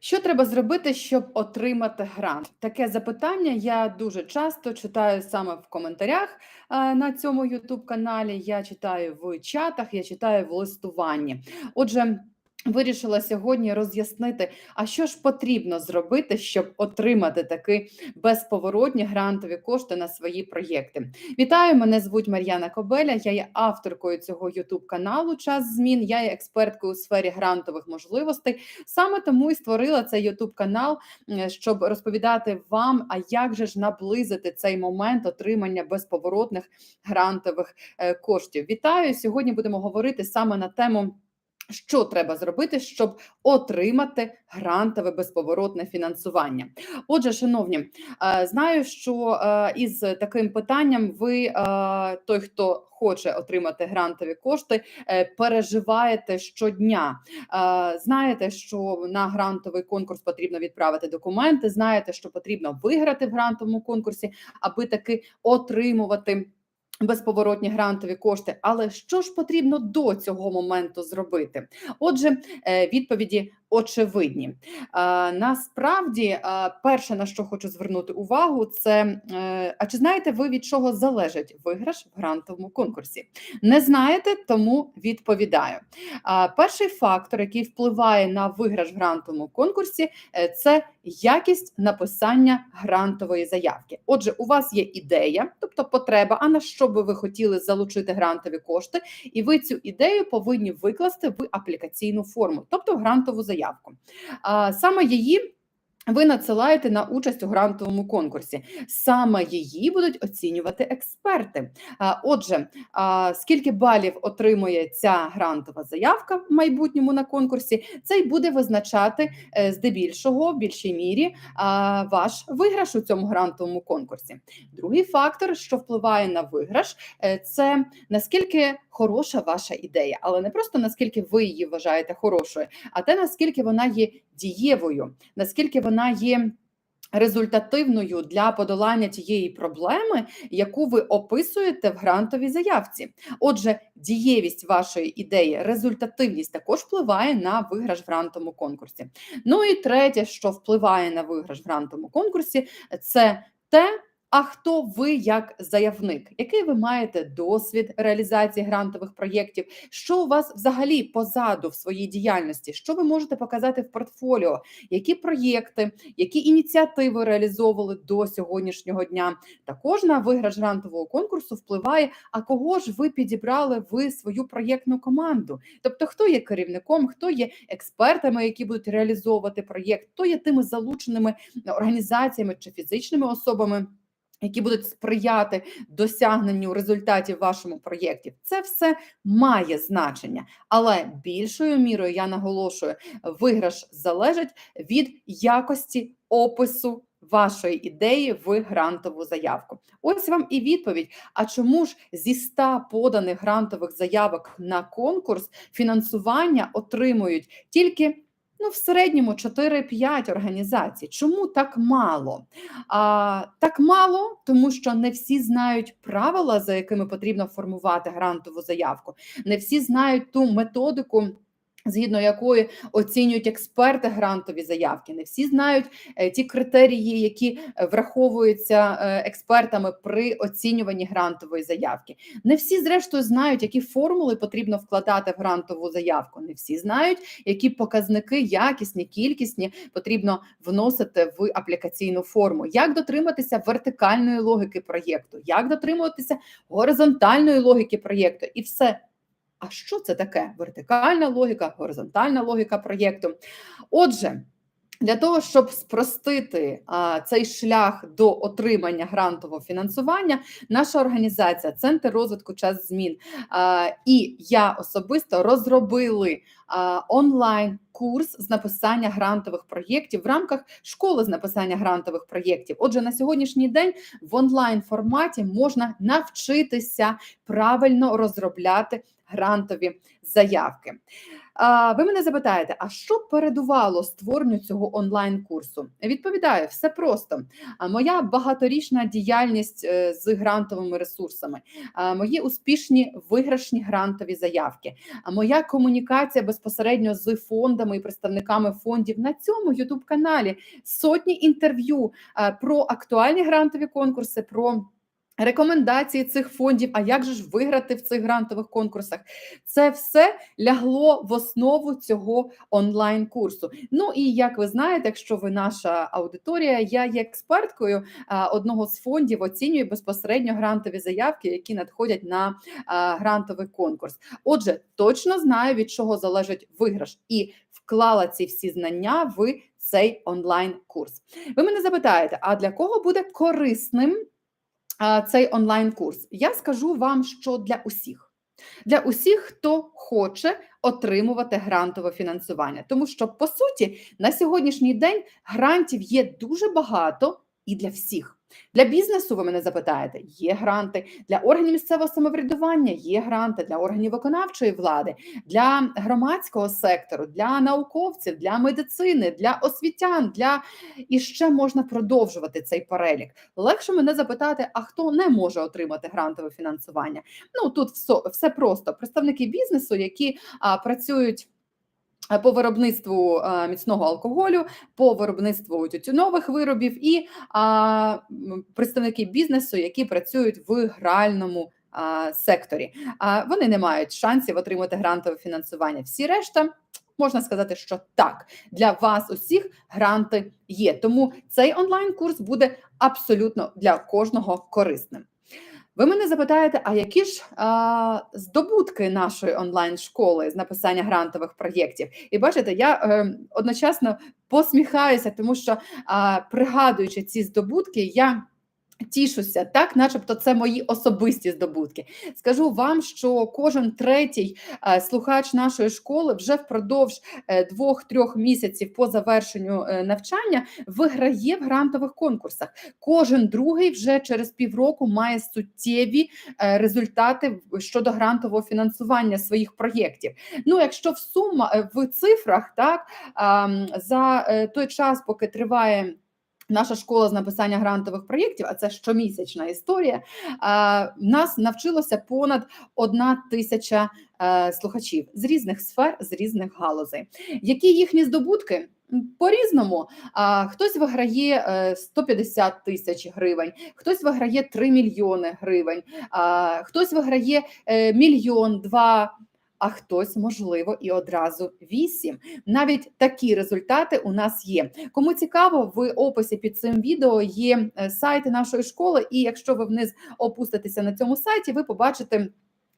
Що треба зробити, щоб отримати грант? Таке запитання я дуже часто читаю саме в коментарях е, на цьому youtube каналі. Я читаю в чатах, я читаю в листуванні. Отже. Вирішила сьогодні роз'яснити, а що ж потрібно зробити, щоб отримати такі безповоротні грантові кошти на свої проєкти. Вітаю! Мене звуть Мар'яна Кобеля. Я є авторкою цього youtube каналу Час змін. Я є експерткою у сфері грантових можливостей. Саме тому і створила цей youtube канал, е, щоб розповідати вам, а як же ж наблизити цей момент отримання безповоротних грантових е, коштів. Вітаю! Сьогодні будемо говорити саме на тему. Що треба зробити, щоб отримати грантове безповоротне фінансування? Отже, шановні, е, знаю, що е, із таким питанням ви, е, той, хто хоче отримати грантові кошти, переживаєте щодня. Знаєте, що на грантовий конкурс потрібно відправити документи. Знаєте, що потрібно виграти в грантовому конкурсі, аби таки отримувати. Безповоротні грантові кошти, але що ж потрібно до цього моменту зробити? Отже, відповіді очевидні. Насправді, перше на що хочу звернути увагу, це е, а чи знаєте ви від чого залежить виграш в грантовому конкурсі? Не знаєте, тому відповідаю. Перший фактор, який впливає на виграш в грантовому конкурсі, е, це якість написання грантової заявки. Отже, у вас є ідея, тобто потреба, а на що би ви хотіли залучити грантові кошти, і ви цю ідею повинні викласти в аплікаційну форму, тобто грантову заявку заявку. Саме її. Ви надсилаєте на участь у грантовому конкурсі. Саме її будуть оцінювати експерти. Отже, скільки балів отримує ця грантова заявка в майбутньому на конкурсі, це й буде визначати е, здебільшого, в більшій мірі, ваш виграш у цьому грантовому конкурсі. Другий фактор, що впливає на виграш, е, це наскільки хороша ваша ідея, але не просто наскільки ви її вважаєте хорошою, а те наскільки вона є дієвою, наскільки вона є. Результативною для подолання тієї проблеми, яку ви описуєте в грантовій заявці. Отже, дієвість вашої ідеї, результативність також впливає на виграш в грантовому конкурсі. Ну і третє, що впливає на виграш в грантовому конкурсі, це те, а хто ви як заявник? Який ви маєте досвід реалізації грантових проєктів? Що у вас взагалі позаду в своїй діяльності? Що ви можете показати в портфоліо? Які проєкти, які ініціативи реалізовували до сьогоднішнього дня? Також на виграш грантового конкурсу впливає, а кого ж ви підібрали ви свою проєктну команду? Тобто, хто є керівником, хто є експертами, які будуть реалізовувати проєкт, хто є тими залученими організаціями чи фізичними особами які будуть сприяти досягненню результатів вашому проєкті. Це все має значення, але більшою мірою я наголошую, виграш залежить від якості опису. Вашої ідеї в грантову заявку. Ось вам і відповідь. А чому ж зі 100 поданих грантових заявок на конкурс фінансування отримують тільки Ну, в середньому 4-5 організацій. Чому так мало? А, Так мало, тому що не всі знають правила, за якими потрібно формувати грантову заявку. Не всі знають ту методику. Згідно якої оцінюють експерти грантові заявки, не всі знають е, ті критерії, які е, враховуються е, експертами при оцінюванні грантової заявки. Не всі, зрештою, знають, які формули потрібно вкладати в грантову заявку. Не всі знають, які показники якісні, кількісні потрібно вносити в аплікаційну форму, як дотриматися вертикальної логіки проєкту, як дотримуватися горизонтальної логіки проєкту, і все. А що це таке? Вертикальна логіка, горизонтальна логіка проєкту. Отже, для того, щоб спростити а, цей шлях до отримання грантового фінансування, наша організація Центр розвитку час змін а, і я особисто розробили а, онлайн. Курс з написання грантових проєктів в рамках школи з написання грантових проєктів. Отже, на сьогоднішній день в онлайн форматі можна навчитися правильно розробляти грантові заявки. Ви мене запитаєте, а що передувало створенню цього онлайн-курсу? Відповідаю, все просто. Моя багаторічна діяльність е, з грантовими ресурсами, мої успішні виграшні грантові заявки, моя комунікація безпосередньо з фондами і представниками фондів на цьому youtube каналі сотні інтерв'ю про актуальні грантові конкурси. про Рекомендації цих фондів, а як же ж виграти в цих грантових конкурсах? Це все лягло в основу цього онлайн-курсу. Ну і як ви знаєте, якщо ви наша аудиторія, я є експерткою одного з фондів, оцінюю безпосередньо грантові заявки, які надходять на грантовий конкурс. Отже, точно знаю, від чого залежить виграш, і вклала ці всі знання в цей онлайн-курс. Ви мене запитаєте, а для кого буде корисним? Цей онлайн-курс? Я скажу вам, що для усіх. Для усіх, хто хоче отримувати грантове фінансування, тому що по суті на сьогоднішній день грантів є дуже багато і для всіх. Для бізнесу ви мене запитаєте, є гранти, для органів місцевого самоврядування є гранти, для органів виконавчої влади, для громадського сектору, для науковців, для медицини, для освітян, для і ще можна продовжувати цей перелік. Легше мене запитати, а хто не може отримати грантове фінансування? Ну тут все, все просто представники бізнесу, які а, працюють. Е, по виробництву е, міцного алкоголю, по виробництву тютюнових виробів і представники бізнесу, які працюють в гральному секторі. А вони не мають шансів отримати грантове фінансування. Всі решта. Можна сказати, що так для вас усіх гранти є. Тому цей онлайн-курс буде абсолютно для кожного корисним. Ви мене запитаєте, а які ж а, здобутки нашої онлайн-школи з написання грантових проєктів? І бачите, я е, одночасно посміхаюся, тому що а, пригадуючи ці здобутки, я. Тішуся, так, начебто, це мої особисті здобутки. Скажу вам, що кожен третій е, слухач нашої школи вже впродовж е, двох-трьох місяців по завершенню е, навчання виграє в грантових конкурсах. Кожен другий вже через півроку має суттєві результати щодо грантового фінансування своїх проєктів. Ну, якщо в сума в цифрах, так за той час, поки триває. Наша школа з написання грантових проєктів, а це щомісячна історія. Нас навчилося понад одна тисяча е, слухачів з різних сфер, з різних галузей. Які їхні здобутки? По різному хтось виграє 150 е, тисяч гривень, хтось виграє 3 мільйони гривень, хтось виграє е, мільйон два а хтось, можливо, і одразу вісім. Навіть такі результати у нас є. Кому цікаво, в описі під цим відео є е, сайти нашої школи, і якщо ви вниз опуститеся на цьому сайті, ви побачите.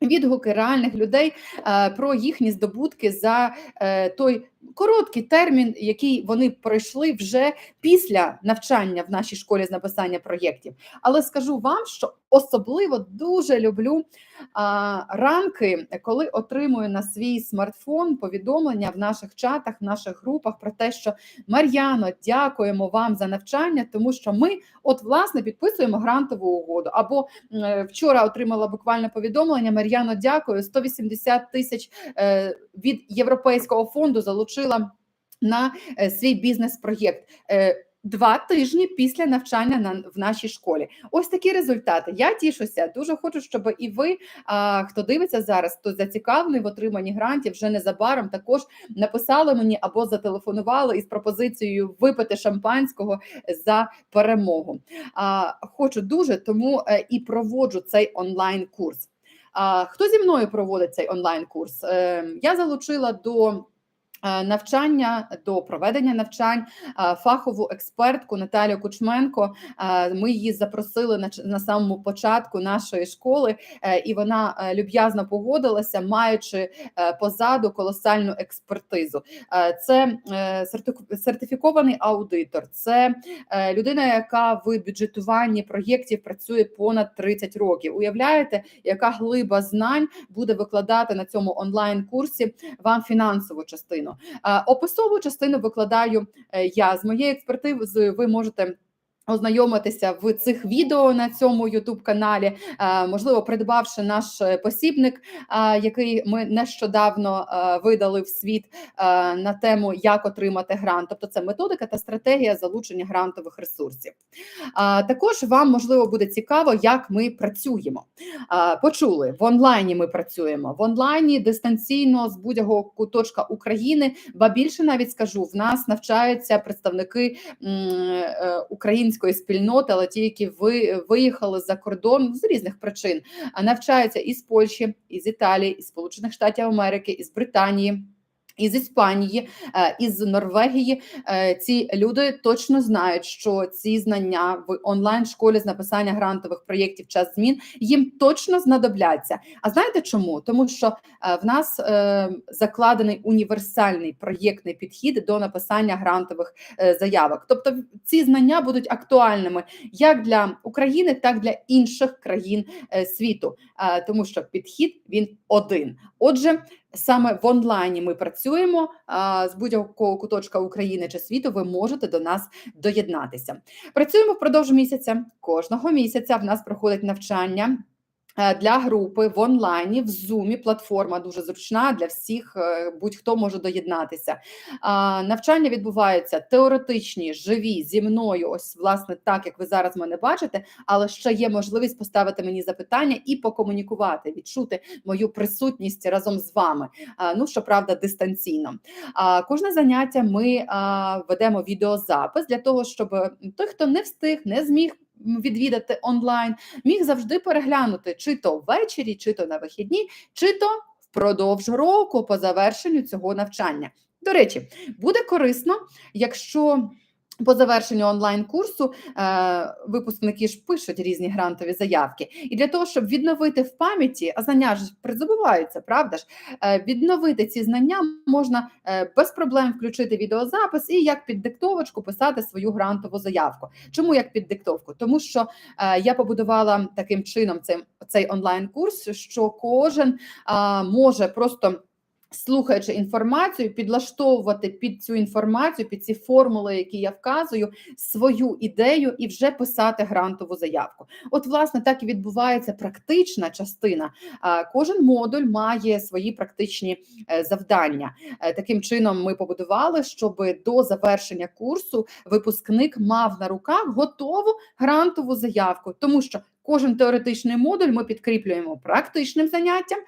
Відгуки реальних людей е, про їхні здобутки за е, той короткий термін, який вони пройшли вже після навчання в нашій школі з написання проєктів. Але скажу вам, що особливо дуже люблю а, ранки, коли отримую на свій смартфон повідомлення в наших чатах, в наших групах про те, що Мар'яно, дякуємо вам за навчання, тому що ми, от власне, підписуємо грантову угоду. Або е, вчора отримала буквально повідомлення Мар'яно, дякую, 180 тисяч е, від Європейського фонду залучила на е, свій бізнес-проєкт. Е, два тижні після навчання на в нашій школі. Ось такі результати. Я тішуся. Дуже хочу, щоб і ви, а, хто дивиться зараз, хто зацікавлений в отриманні грантів, вже незабаром також написали мені або зателефонували із пропозицією випити шампанського за перемогу. А, Хочу дуже тому е, і проводжу цей онлайн-курс. А хто зі мною проводить цей онлайн-курс? Ем, я залучила до навчання до проведення навчань е, фахову експертку Наталію Кучменко. Е, ми її запросили на на самому початку нашої школи, і вона люб'язно погодилася, маючи позаду колосальну експертизу. Це сертифікований аудитор, це людина, яка в бюджетуванні проєктів працює понад 30 років. Уявляєте, яка глиба знань буде викладати на цьому онлайн курсі вам фінансову частину частину. Описову частину викладаю е, я з моєї експертизи. Ви можете. Ознайомитися в цих відео на цьому youtube каналі, е, можливо, придбавши наш е, посібник, е, який ми нещодавно видали в світ на тему, як отримати грант. Тобто, це методика та стратегія залучення грантових ресурсів. Також вам можливо буде цікаво, як ми працюємо. Почули в онлайні. Ми працюємо в онлайні дистанційно з будь-якого куточка України. Ба більше навіть скажу: в нас навчаються представники української української спільноти, але ті, які ви виїхали за кордон з різних причин, навчаються із Польщі, із Італії, із Сполучених Штатів Америки, із Британії. Із Іспанії, е, із Норвегії е, ці люди точно знають, що ці знання в онлайн школі з написання грантових проєктів час змін їм точно знадобляться. А знаєте чому? Тому що е, в нас закладений універсальний проєктний підхід до написання грантових заявок. Тобто ці знання будуть актуальними як для України, так і для інших країн світу, тому що підхід він один. Отже, саме в онлайні ми працюємо з будь-якого куточка України чи світу. Ви можете до нас доєднатися. Працюємо впродовж місяця. Кожного місяця в нас проходить навчання. Е, для групи в онлайні, в зумі платформа дуже зручна для всіх, е, будь-хто може доєднатися. Навчання відбуваються теоретичні, живі зі мною. Ось, власне, так як ви зараз мене бачите, але ще є можливість поставити мені запитання і покомунікувати, відчути мою присутність разом з вами. Ну, щоправда, дистанційно. Кожне заняття ми ведемо відеозапис для того, щоб той, хто не встиг, не зміг відвідати онлайн, міг завжди переглянути чи то ввечері, чи то на вихідні, чи то впродовж року по завершенню цього навчання. До речі, буде корисно, якщо по завершенню онлайн-курсу е, випускники ж пишуть різні грантові заявки. І для того, щоб відновити в пам'яті, а знання ж призабуваються, правда ж, е, відновити ці знання можна е, без проблем включити відеозапис і як під диктовочку писати свою грантову заявку. Чому як під диктовку? Тому що я побудувала таким чином цей, цей онлайн-курс, що кожен може просто слухаючи інформацію, підлаштовувати під цю інформацію, під ці формули, які я вказую, свою ідею і вже писати грантову заявку. От, власне, так і відбувається практична частина. Кожен модуль має свої практичні е, завдання. Е, таким чином, ми побудували, щоб до завершення курсу випускник мав на руках готову грантову заявку, тому що Кожен теоретичний модуль ми підкріплюємо практичним заняттям,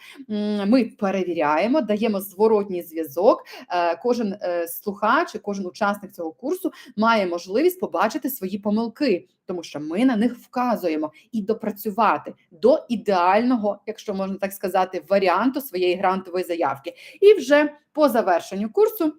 ми перевіряємо, даємо зворотній зв'язок. Е, кожен е, слухач, кожен учасник цього курсу має можливість побачити свої помилки, тому що ми на них вказуємо і допрацювати до ідеального, якщо можна так сказати, варіанту своєї грантової заявки. І вже по завершенню курсу.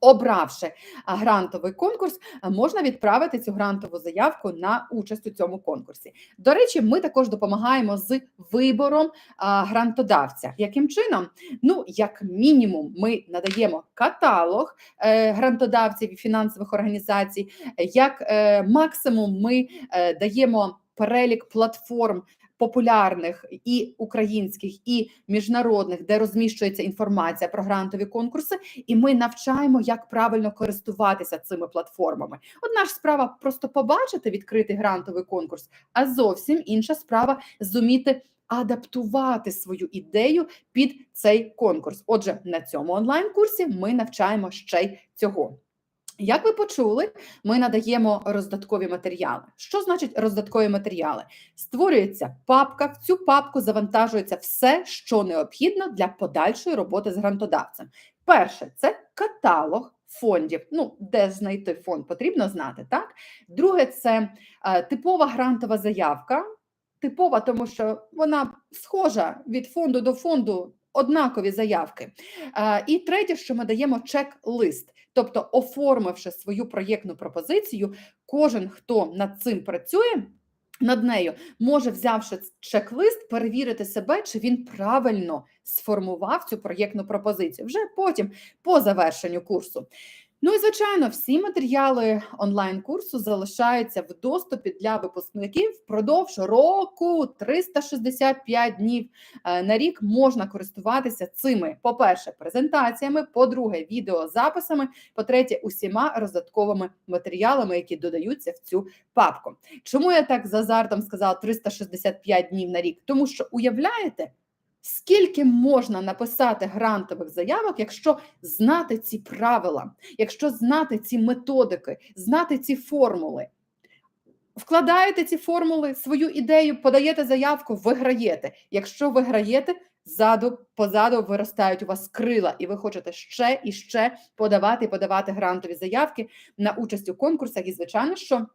Обравши грантовий конкурс, можна відправити цю грантову заявку на участь у цьому конкурсі. До речі, ми також допомагаємо з вибором грантодавця. Яким чином? Ну, як мінімум, ми надаємо каталог е, грантодавців і фінансових організацій, як е, максимум, ми е, даємо перелік платформ популярних і українських, і міжнародних, де розміщується інформація про грантові конкурси, і ми навчаємо, як правильно користуватися цими платформами. Одна ж справа просто побачити відкритий грантовий конкурс, а зовсім інша справа зуміти. Адаптувати свою ідею під цей конкурс. Отже, на цьому онлайн-курсі ми навчаємо ще й цього. Як ви почули, ми надаємо роздаткові матеріали. Що значить роздаткові матеріали? Створюється папка, в цю папку завантажується все, що необхідно для подальшої роботи з грантодавцем. Перше, це каталог фондів. Ну, де знайти фонд, потрібно знати. так? Друге, це е, типова грантова заявка. Типова, тому що вона схожа від фонду до фонду однакові заявки. І третє, що ми даємо чек-лист. Тобто, оформивши свою проєктну пропозицію, кожен, хто над цим працює, над нею може, взявши чек-лист, перевірити себе, чи він правильно сформував цю проєктну пропозицію вже потім, по завершенню курсу. Ну і звичайно, всі матеріали онлайн-курсу залишаються в доступі для випускників впродовж року 365 днів е, на рік можна користуватися цими, по-перше, презентаціями, по-друге, відеозаписами, по-третє, усіма роздатковими матеріалами, які додаються в цю папку. Чому я так з азартом сказала 365 днів на рік? Тому що уявляєте, Скільки можна написати грантових заявок, якщо знати ці правила, якщо знати ці методики, знати ці формули? Вкладаєте ці формули, свою ідею, подаєте заявку, виграєте. Якщо виграєте, ззаду, позаду виростають у вас крила, і ви хочете ще і ще подавати і подавати грантові заявки на участь у конкурсах. І, звичайно, що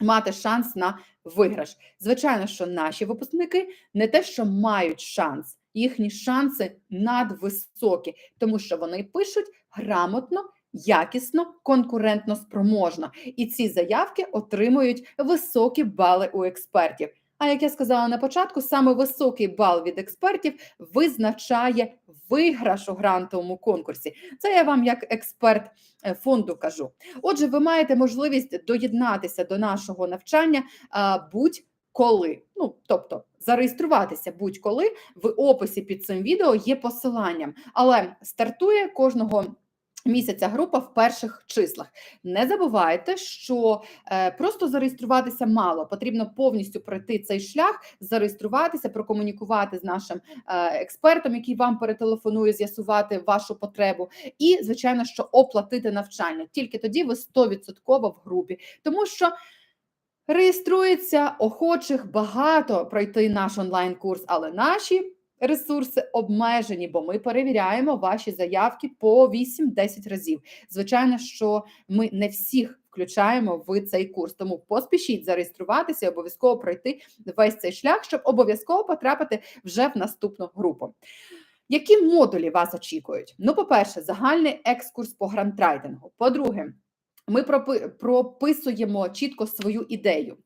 мати шанс на виграш. Звичайно, що наші випускники не те, що мають шанс їхні шанси надвисокі, тому що вони пишуть грамотно, якісно, конкурентно спроможно, і ці заявки отримують високі бали у експертів. А як я сказала на початку, саме високий бал від експертів визначає виграш у грантовому конкурсі. Це я вам як експерт е, фонду кажу. Отже, ви маєте можливість доєднатися до нашого навчання будь-коли. Ну, тобто зареєструватися будь-коли в описі під цим відео є посиланням, але стартує кожного. Місяця група в перших числах. Не забувайте, що е, просто зареєструватися мало. Потрібно повністю пройти цей шлях, зареєструватися, прокомунікувати з нашим е, експертом, який вам перетелефонує, з'ясувати вашу потребу, і, звичайно, що оплатити навчання. Тільки тоді ви 100% в групі, тому що. Реєструється охочих багато пройти наш онлайн-курс, але наші ресурси обмежені, бо ми перевіряємо ваші заявки по 8-10 разів. Звичайно, що ми не всіх включаємо в цей курс, тому поспішіть зареєструватися і обов'язково пройти весь цей шлях, щоб обов'язково потрапити вже в наступну групу. Які модулі вас очікують? Ну, по-перше, загальний екскурс по грантрайдингу. По-друге, ми прописуємо чітко свою ідею.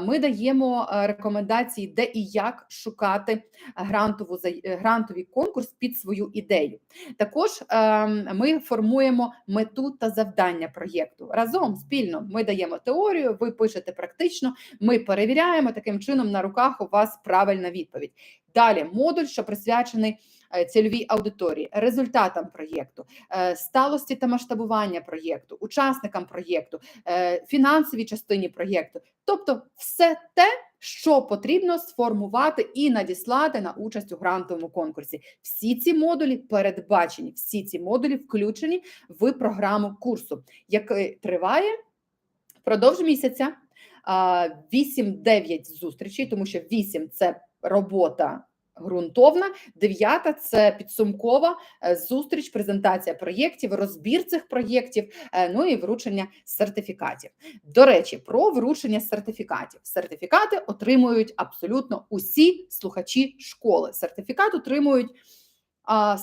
Ми даємо е, рекомендації, де і як шукати грантову е, грантовий конкурс під свою ідею. Також ем, ми формуємо мету та завдання проєкту разом спільно. Ми даємо теорію, ви пишете практично. Ми перевіряємо таким чином на руках. У вас правильна відповідь. Далі модуль, що присвячений. Е, цільовій аудиторії, результатам проєкту, е, сталості та масштабування проєкту, учасникам проєкту, е, фінансовій частині проєкту, тобто все те. Що потрібно сформувати і надіслати на участь у грантовому конкурсі? Всі ці модулі передбачені, всі ці модулі включені в програму курсу, який триває впродовж місяця 8-9 зустрічей, тому що 8 – це робота Грунтовна, дев'ята це підсумкова е, зустріч, презентація проєктів, розбір цих проєктів, е, ну і вручення сертифікатів. До речі, про вручення сертифікатів. Сертифікати отримують абсолютно усі слухачі школи. Сертифікат отримують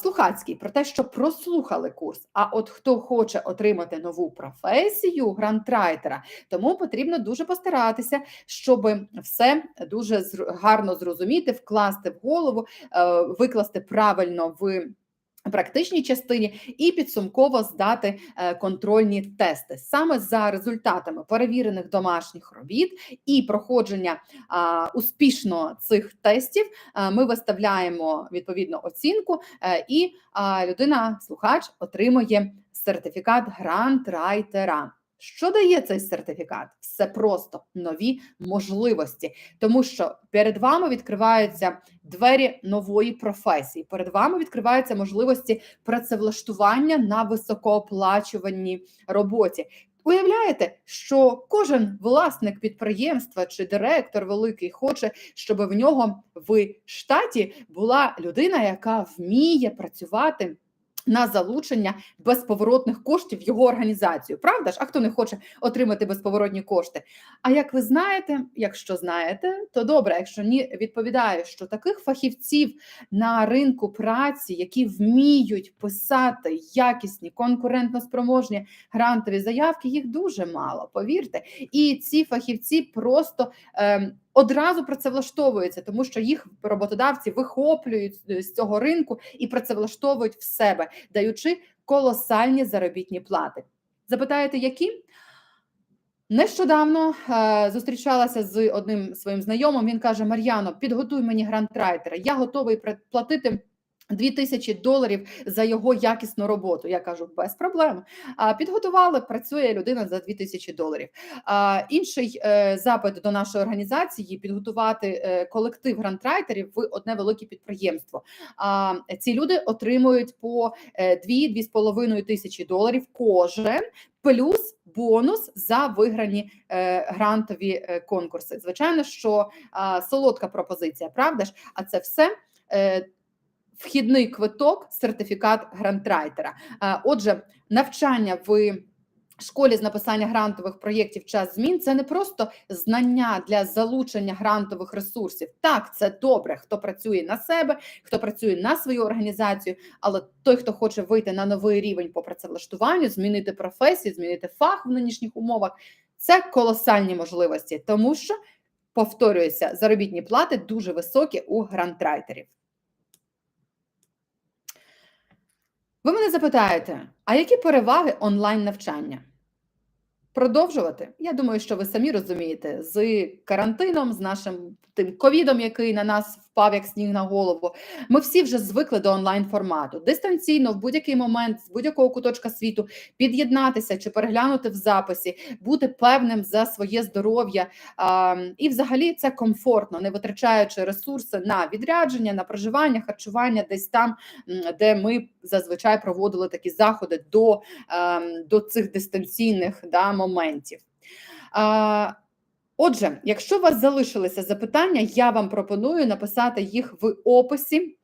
слухацький про те, що прослухали курс. А от хто хоче отримати нову професію грантрайтера, тому потрібно дуже постаратися, щоб все дуже гарно зрозуміти, вкласти в голову, е, викласти правильно в практичній частині і підсумково здати е, контрольні тести саме за результатами перевірених домашніх робіт і проходження успішно цих тестів. Е, ми виставляємо відповідну оцінку, е, і людина, слухач, отримує сертифікат грантрайтера. Що дає цей сертифікат? Все просто нові можливості, тому що перед вами відкриваються двері нової професії. Перед вами відкриваються можливості працевлаштування на високооплачуваній роботі. Уявляєте, що кожен власник підприємства чи директор великий хоче, щоб в нього в штаті була людина, яка вміє працювати на залучення безповоротних коштів в його організацію. Правда ж? А хто не хоче отримати безповоротні кошти? А як ви знаєте, якщо знаєте, то добре, якщо ні, відповідаю, що таких фахівців на ринку праці, які вміють писати якісні, конкурентно спроможні грантові заявки, їх дуже мало. Повірте, і ці фахівці просто. Е, одразу працевлаштовуються, тому що їх роботодавці вихоплюють е, з цього ринку і працевлаштовують в себе, даючи колосальні заробітні плати. Запитаєте, які? Нещодавно е, зустрічалася з одним своїм знайомим. Він каже: Мар'яно, підготуй мені грантрайтера, я готовий платити 2 тисячі доларів за його якісну роботу. Я кажу, без проблем. А підготували, працює людина за 2 тисячі доларів. А інший е, запит до нашої організації підготувати е, колектив грантрайтерів в одне велике підприємство. А ці люди отримують по е, 2-2,5 тисячі доларів кожен. Плюс бонус за виграні е, грантові е, конкурси. Звичайно, що е, солодка пропозиція, правда ж? А це все Вхідний квиток, сертифікат грантрайтера. Отже, навчання в школі з написання грантових проєктів час змін це не просто знання для залучення грантових ресурсів. Так, це добре, хто працює на себе, хто працює на свою організацію, але той, хто хоче вийти на новий рівень по працевлаштуванню, змінити професію, змінити фах в нинішніх умовах, це колосальні можливості, тому що повторюється, заробітні плати дуже високі у грантрайтерів. Ви мене запитаєте, а які переваги онлайн навчання? Продовжувати? Я думаю, що ви самі розумієте, з карантином, з нашим тим ковідом, який на нас впав як сніг на голову. Ми всі вже звикли до онлайн формату. Дистанційно в будь-який момент з будь-якого куточка світу під'єднатися чи переглянути в записі, бути певним за своє здоров'я. І, взагалі, це комфортно, не витрачаючи ресурси на відрядження, на проживання, харчування, десь там, де ми зазвичай проводили такі заходи до, ем, до цих дистанційних да, моментів. Отже, якщо у вас залишилися запитання, я вам пропоную написати їх в описі.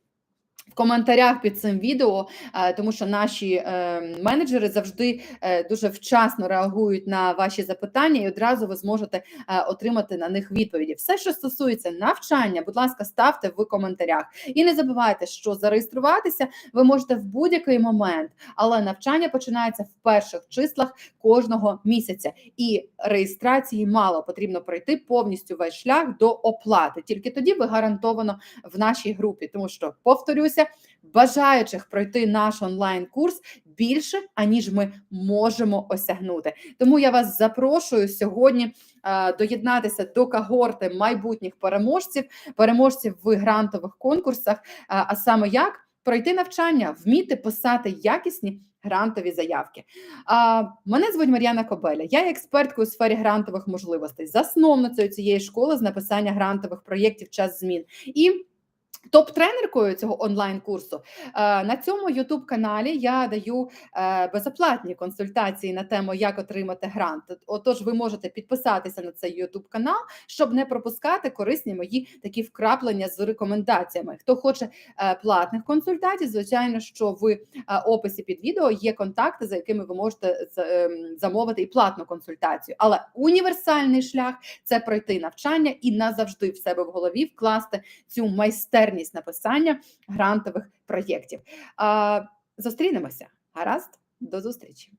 В коментарях під цим відео, е, тому що наші е, менеджери завжди е, дуже вчасно реагують на ваші запитання, і одразу ви зможете отримати на них відповіді. Все, що стосується навчання, будь ласка, ставте в коментарях. І не забувайте, що зареєструватися ви можете в будь-який момент, але навчання починається в перших числах кожного місяця. І реєстрації мало потрібно пройти повністю весь шлях до оплати. Тільки тоді ви гарантовано в нашій групі, тому що повторюся, бажаючих пройти наш онлайн-курс більше, аніж ми можемо осягнути. Тому я вас запрошую сьогодні е, доєднатися до когорти майбутніх переможців, переможців в грантових конкурсах. Е, а саме як пройти навчання, вміти писати якісні. Грантові заявки. А, Мене звуть Мар'яна Кобеля. Я є експерткою у сфері грантових можливостей, засновницею цієї школи з написання грантових проєктів час змін. І Топ-тренеркою цього онлайн-курсу е, на цьому youtube каналі я даю е, безоплатні консультації на тему, як отримати грант. Отож, ви можете підписатися на цей youtube канал, щоб не пропускати корисні мої такі вкраплення з рекомендаціями. Хто хоче е, платних консультацій, звичайно, що в описі під відео є контакти, за якими ви можете замовити і платну консультацію. Але універсальний шлях це пройти навчання і назавжди в себе в голові вкласти цю майстерність написання грантових проєктів. Зустрінемося. Гаразд, до зустрічі.